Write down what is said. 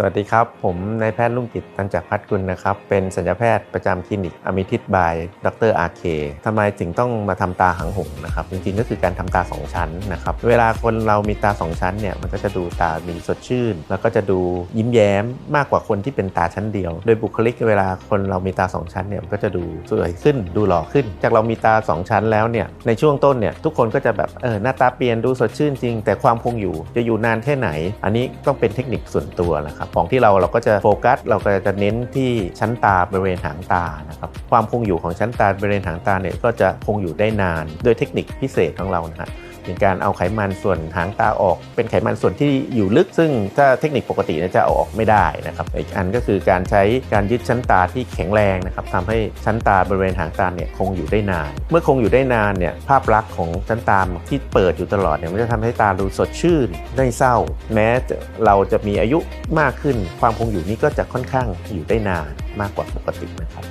สวัสดีครับ ผมนายแพทย์ลุงกิจตังจากพัฒกุลนะครับ เป็นสัญญาแพทย์ประจำคลินิกอมิทิตบายดรอาเคทำไมถึงต้องมาทำตาหางหงนะครับ จริงๆก็คือการทำตา 2 ชั้นนะครับ เวลาคนเรามีตา 2 ชั้นเนี่ยมันก็จะดูตามีสดชื่น แล้วก็จะดูยิ้มแย้มมากกว่าคนที่เป็นตาชั้นเดียว โดยบุคลิกเวลาคนเรามีตา 2 ชั้นเนี่ยมันก็จะดูสวยขึ้นดูหล่อขึ้น จากเรามีตา 2 ชั้นแล้วเนี่ยในช่วงต้นเนี่ยทุกคนก็จะแบบเออหน้าตาเปลี่ยนดูสดชื่นจริง แต่ความคงอยู่จะอยู่นานแค่ไหน อันนี้ต้องเป็นเทคนิคส่วนตัวนะครับของที่เราเราก็จะโฟกัส เราก็จะเน้นที่ชั้นตาบริเวณหางตานะครับความคงอยู่ของชั้นตาบริเวณหางตาเนี่ยก็จะคงอยู่ได้นานโดยเทคนิคพิเศษของเรานะฮะ เป็นการเอาไขมันส่วนหางตาออก เป็นไขมันส่วนที่อยู่ลึก ซึ่งถ้าเทคนิคปกติจะเอาออกไม่ได้นะครับอีกอันก็คือการใช้การยึดชั้นตาที่แข็งแรงนะครับทำให้ชั้นตาบริเวณหางตาเนี่ยคงอยู่ได้นาน เมื่อคงอยู่ได้นานเนี่ยภาพลักษณ์ของชั้นตาที่เปิดอยู่ตลอดเนี่ยมันจะทำให้ตาดูสดชื่นไม่เศร้า แม้เราจะมีอายุมากขึ้น ความคงอยู่นี้ก็จะค่อนข้างอยู่ได้นานมากกว่าปกตินะครับ